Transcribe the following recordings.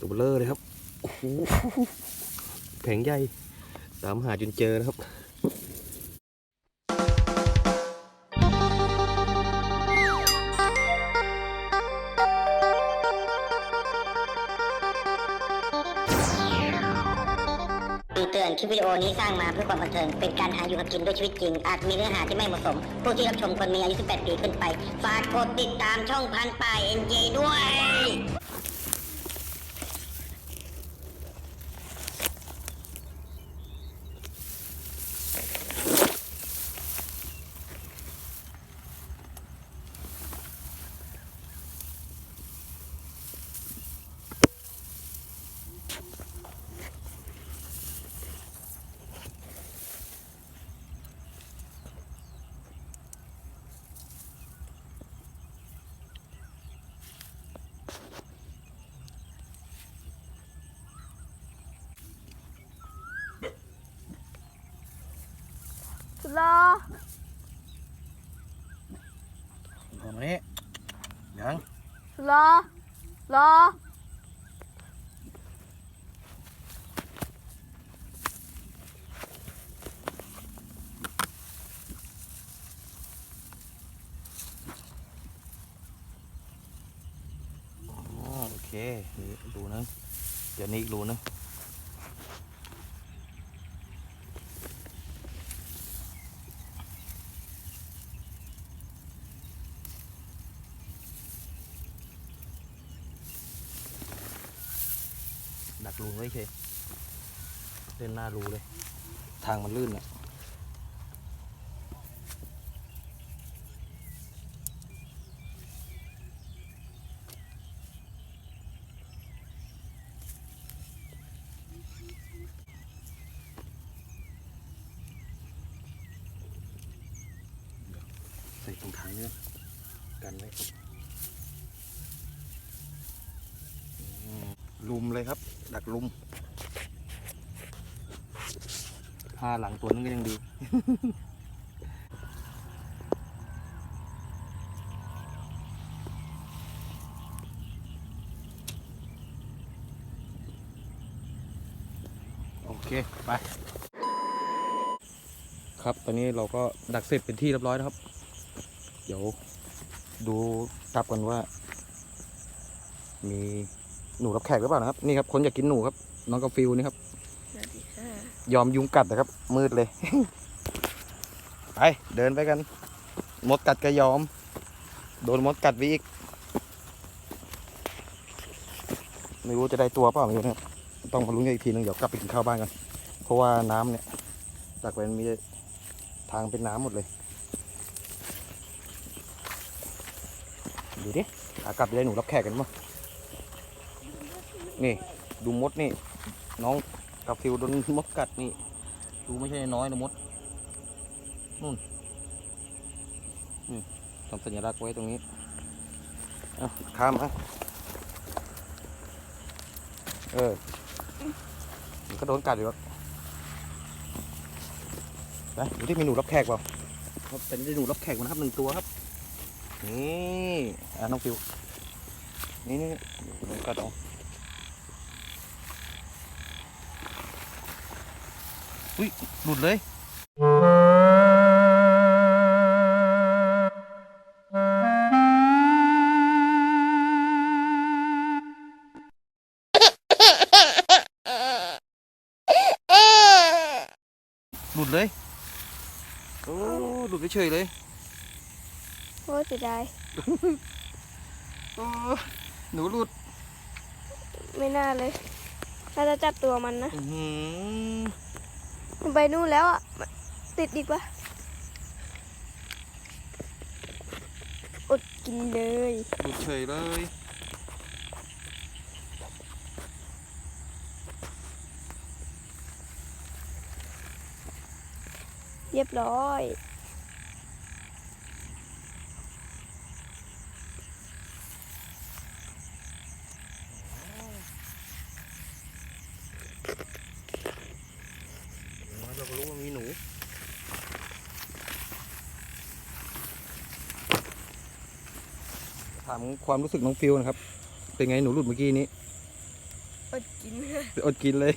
ตัวเบลอเลยครับโอ้โหแผงใหญ่ตามหาจนเจอนะครับคำเตือนคลิปวิดีโอนี้สร้างมาเพื่อความบันเทิง เป็นการหาอยู่หากินด้วยชีวิตจริง อาจมีเนื้อหาที่ไม่เหมาะสม ผู้ที่รับชมควรมีอายุ 18 ปีขึ้นไป ฝากกดติดตามช่องพันป่ายเอ็นเจด้วย รอเอามานี่ยังสุดรอรออ๋อโอเคนี่รูนึงเดี๋ยวนี้อีกรูนึง ดักรูไว้เฉยเล่นหน้ารูเลย ทางมันลื่นอะ ลุมเลยครับ ดักลุมห้าหลังตัวนึงก็ยังดี โอเค ไป ครับ ตอนนี้เราก็ดักเสร็จเป็นที่เรียบร้อยแล้วครับ เดี๋ยวดูตับกันว่า มี หนูรับแขกหรือเปล่านะครับ นี่ครับคนอยากกินหนูครับ น้องกาฟิวนี่ครับ สวัสดีค่ะยอมยุงกัดนะครับ มืดเลย ไปเดินไปกัน มดกัดก็ยอม โดนมดกัดไปอีก ไม่รู้จะได้ตัวเปล่าไม่รู้นะครับต้องมาลุ้นกันอีกทีนึงเดี๋ยวกลับไปกินข้าวบ้านกันเพราะว่าน้ำเนี่ยจากไปมันมีทางเป็นน้ำหมดเลย ดูดิขากลับจะได้หนูรับแขกกันมั้ง นี่ ดูมดนี่ น้องกับฟิวโดนมดกัดนี่ ดูไม่ใช่น้อยนะมดนู่นนี่ทำสัญลักษณ์ไว้ตรงนี้เอาข้ามอะเออมันก็โดนกัดอยู่แล้วไปดูที่มีหนูรับแขกเปล่าครับเป็นได้หนูรับแขกมานะครับหนึ่งตัวครับ นี่ อะน้องฟิว นี่นี่โดนกัดเอา อุ้ยหลุดเลยหลุดเลยโอ้หลุดเฉยๆเลยโอ้ยเสียดายโอ้หนูหลุดไม่น่าเลยถ้าจะจับตัวมันนะอื้อหือมัน ไปนู่นแล้วอะ ติดดีกว่าอดกินเลยหลุดเฉยเลยเรียบร้อย อย่างน้อยเราก็รู้ว่ามีหนู ถามความรู้สึกน้องฟิวนะครับ เป็นไงหนูหลุดเมื่อกี้นี้อดกินอดกินเลย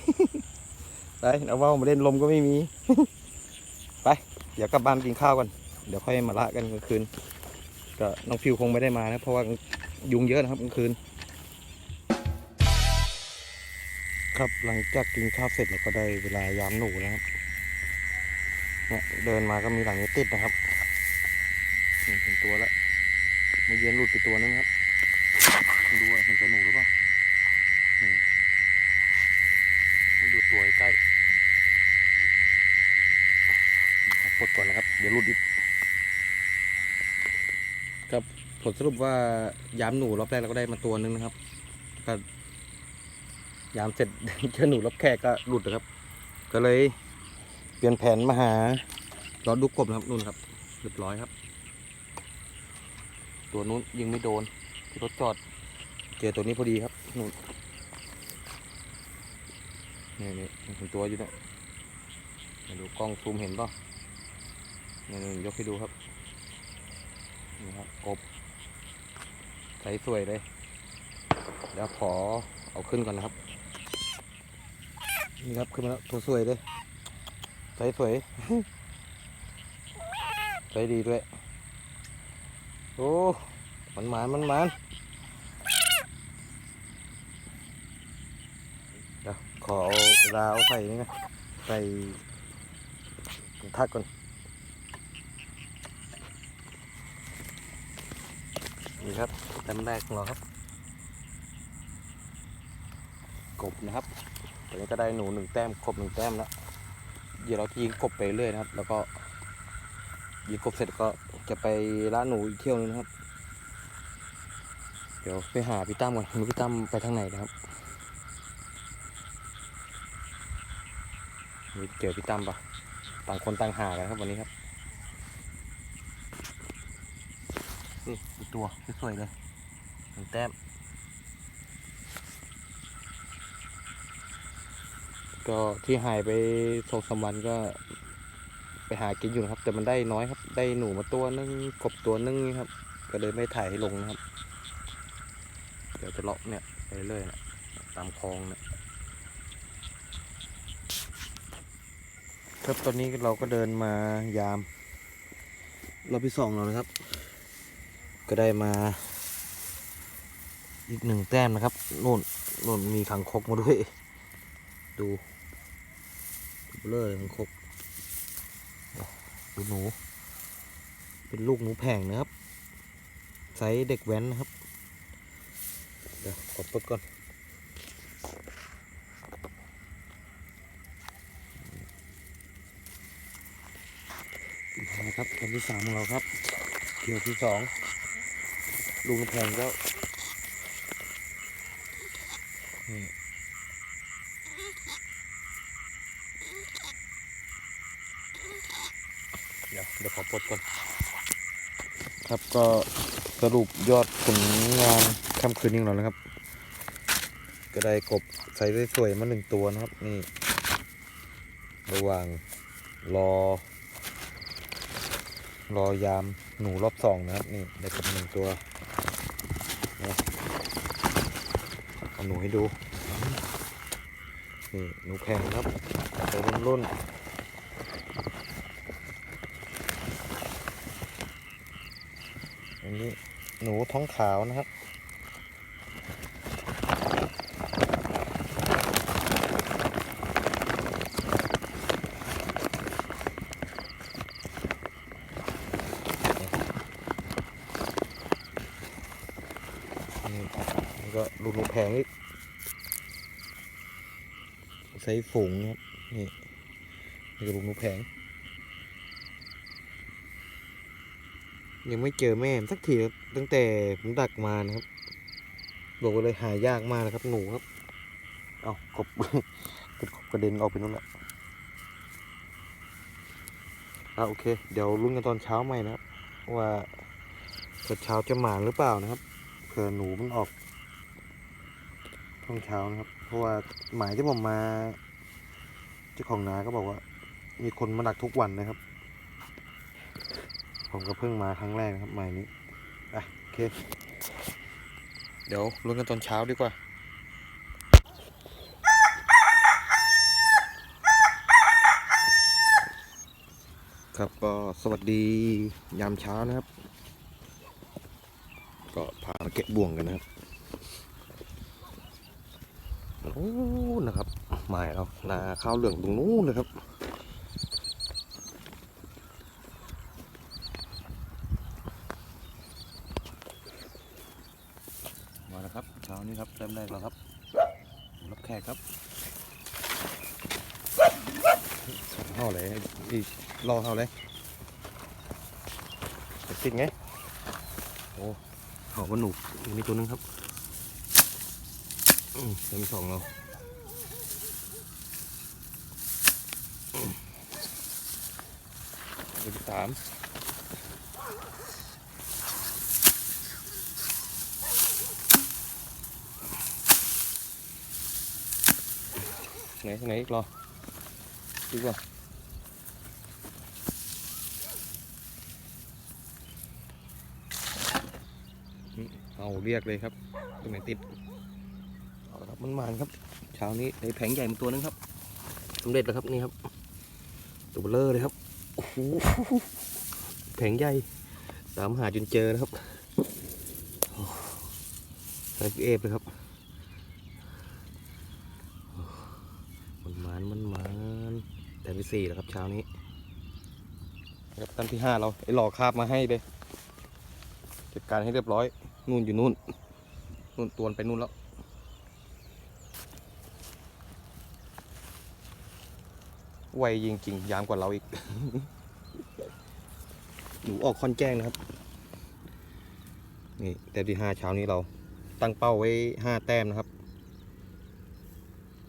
ไปเอาว่าวมาเล่นลมก็ไม่มี ไป เดี๋ยวกลับบ้านกินข้าวกัน เดี๋ยวค่อยมาละกันกลางคืน ก็น้องฟิวคงไม่ได้มานะ เพราะว่ายุงเยอะนะครับกลางคืน ครับหลังจากกินข้าวเสร็จเราก็ได้เวลายามหนูนะครับเนี่ยเดินมาก็มีหลังนี้ติดนะครับนี่เห็นตัวแล้วเมื่อเย็นหลุดไปตัวนึงครับไม่รู้ว่าเห็นตัวหนูหรือเปล่านี่ให้ดูตัวใกล้ปลดก่อนนะครับ เดี๋ยวหลุดอีกครับผลสรุปว่ายามหนูรอบแรกเราก็ได้มาตัวนึงนะครับก็ยามเสร็จเจอหนูรับแขกก็หลุดนะครับ ก็เลยเปลี่ยนแผนมาหารอดูกบนะครับนู่นครับเรียบร้อยครับ ตัวนู้นยิงไม่โดนที่รถจอด เจอตัวนี้พอดีครับนู่นนี่นี่เห็นตัวอยู่เนี่ยมาดูกล้องซูมเห็นป่ะนี่นี่ยกให้ดูครับนี่ครับกบใสสวยเลยเดี๋ยวขอเอาขึ้นก่อนนะครับ นี่ครับขึ้นมาแล้วตัวสวยเลยใสสวยใสดีด้วย โอ้มันหมานมันหมานเดี๋ยวขอเอาเวลาเอาใส่นี่นะใส่ถุงทักก่อนนี่ครับแต้มแรกของเราครับ กบนะครับตอนนี้ก็ได้หนูหนึ่งแต้มครบหนึ่งแต้มแล้วเดี๋ยวเราจะยิงกบไปเรื่อยนะครับ แล้วก็ยิงกบเสร็จก็ จะไปล่าหนูอีกเที่ยวนึงนะครับ เดี๋ยวไปหาพี่ตั้มก่อนพี่ตั้มไปทางไหนนะครับนี่เจอพี่ตั้มปะต่างคนต่างหากันครับวันนี้ครับนี่ตัวสวยเลยหนึ่งแต้มก็ที่หายไปสองสามวันก็ไปหากินอยู่นะครับ แต่มันได้น้อยครับ ได้หนูมาตัวนึงกบตัวนึงครับ ก็เลยไม่ถ่ายให้ลงนะครับ เดี๋ยวจะเลาะเนี่ยไปเรื่อยๆนะตามคลองเนี่ยครับตอนนี้เราก็เดินมายามรอบที่สองแล้วนะครับ ก็ได้มา อีกหนึ่งแต้มนะครับนู่นนู่นมีขังคกมาด้วย ดูเบลอเลยมันคกดูหนู เป็นลูกหนูแผงนะครับไซส์เด็กแว้นนะครับ เดี๋ยวขอปลดก่อน นะครับอันที่สามของเราครับเกี่ยวที่สองลูกหนูแผงก็นี่เดี๋ยวเดี๋ยวขอปลดก่อน ครับก็สรุปยอดผลงานค่ำคืนนี้ของเรานะครับ ก็ได้กบใส่สวยๆมาหนึ่งตัวนะครับนี่ ระหว่างรอ รอยามหนูรอบสองนะครับนี่ได้กบหนึ่งตัวนะเอาหนูให้ดูนี่หนูแพงครับใส่รุ่นรุ่นๆ อันนี้หนู ท้องขาวนะครับนี่แล้วก็ลูกหนูแพงอีกใส่ฝูงนะครับนี่นี่ก็ลูกหนูแพง ยังไม่เจอแม่สักทีตั้งแต่ผมดักมานะครับบอกเลยหายากมากนะครับหนูครับเอากบกระกระเด็นออกไปนู่นแหละอะโอเค เดี๋ยวลุ้นกันตอนเช้าใหม่นะครับ ว่าตอนเช้าจะหมานหรือเปล่านะครับเผื่อหนูมันออกช่วงเช้านะครับ เพราะว่าหมายที่ผมมาเจ้าของนาก็บอกว่า มีคนมาดักทุกวันนะครับ ผมก็เพิ่งมาครั้งแรกครับใหม่นี้อะโอเค เดี๋ยวลุ้นกันตอนเช้าดีกว่าครับก็สวัสดียามเช้านะครับ ก็พามาเก็บบ่วงกันนะครับโอ้นะครับใหม่ยเรานาข้าวเหลืองตรงนู้นเลยครับ มแรกแล้วครับรับแขกครับเท่าไหร่อีกรอเท่าไหร่จะติดไงโอ้หอบว่าหนูมีตัวหนึงครับอืมจะมีสองเราสาม ไหนไหนอีกรอดีกว่าเอาเรียกเลยครับตรงไหนติดเอาครับมันมานครับเช้านี้ได้แผงใหญ่มาตัวนึงครับสำเร็จแล้วครับนี่ครับตัวเบลเลอร์เลยครับโอ้โหแผงใหญ่ตามหาจนเจอนะครับโอ้ใส่เอฟเลยครับ มันหมานมันหมานแต้มที่ สี่แล้วครับเช้านี้ครับต้มที่ห้าเราไอ้หลอกคาบมาให้เลยจัดการให้เรียบร้อยนู่นอยู่นู่นนู่นตวนไปนู่นแล้วไวจริงๆยามกว่าเราอีก หนูออกคอนแจ้งนะครับ นี่แต้มที่ห้าเช้านี้เรา ตั้งเป้าไว้ห้าแต้มนะครับ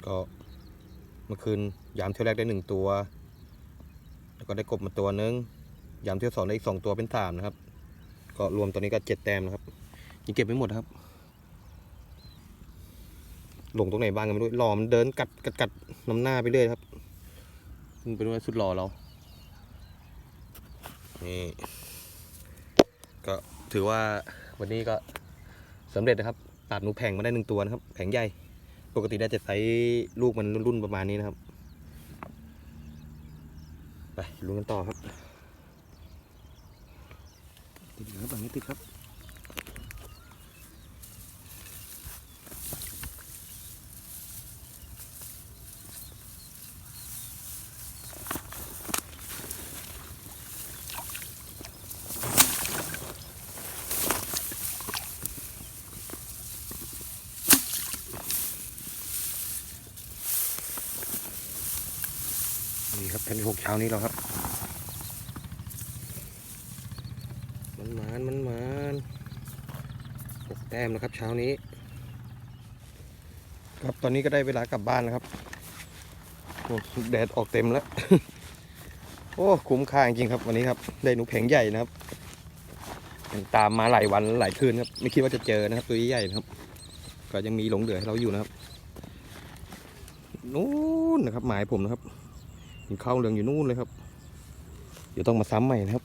ก็เมื่อคืนยามเที่ยวแรกได้หนึ่งตัว แล้วก็ได้กบมาตัวนึงยามเที่ยวสองได้อีกสองตัวเป็นสามนะครับ ก็รวมตัวนี้ก็เจ็ดแต้มนะครับยังเก็บไม่หมดนะครับลงตรงไหนบ้างก็ไม่รู้หล่อมันเดินกัดกัดกัดน้ำหน้าไปเรื่อยครับมันเป็นว่าสุดหล่อเรานี่ก็ถือว่าวันนี้ก็สำเร็จนะครับตัดหนูแผงมาได้หนึ่งตัวนะครับแผงใหญ่ ปกติได้จะใช้ลูกมันรุ่นๆประมาณนี้นะครับ ไป ลุ้นกันต่อครับติดครับแบบนี้ติดครับนี่ครับแผ่นหกเช้านี้แล้วครับ มันหมานมันหมานหกแต้มนะครับ เช้านี้ ครับตอนนี้ก็ได้เวลากลับบ้านแล้วครับโอ้แดดออกเต็มแล้ว โอ้คุ้มค่าจริงครับ วันนี้ครับ ได้หนูแผงใหญ่นะครับ ตามมาหลายวันหลายคืนครับ ไม่คิดว่าจะเจอนะครับ ตัวใหญ่ๆนะครับ ก็ยังมีหลงเหลือให้เราอยู่นะครับนู้นนะครับ หมายผมนะครับเห็นข้าเหลืองอยู่นู่นเลยครับ เดี๋ยวต้องมาซ้ำใหม่นะครับ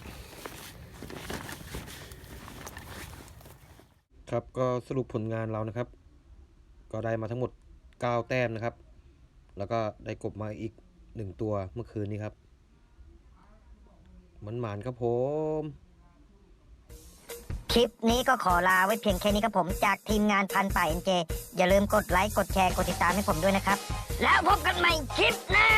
ครับก็สรุปผลงานเรานะครับ ก็ได้มาทั้งหมด 9 แต้มนะครับ แล้วก็ได้กบมาอีก 1 ตัวเมื่อคืนนี้ครับ มันหมานครับผม คลิปนี้ก็ขอลาไว้เพียงแค่นี้ครับผมจากทีมงานพันป่าเอ็นเจอย่าลืมกดไลค์ กดแชร์ กดติดตามให้ผมด้วยนะครับ แล้วพบกันใหม่คลิปหน้า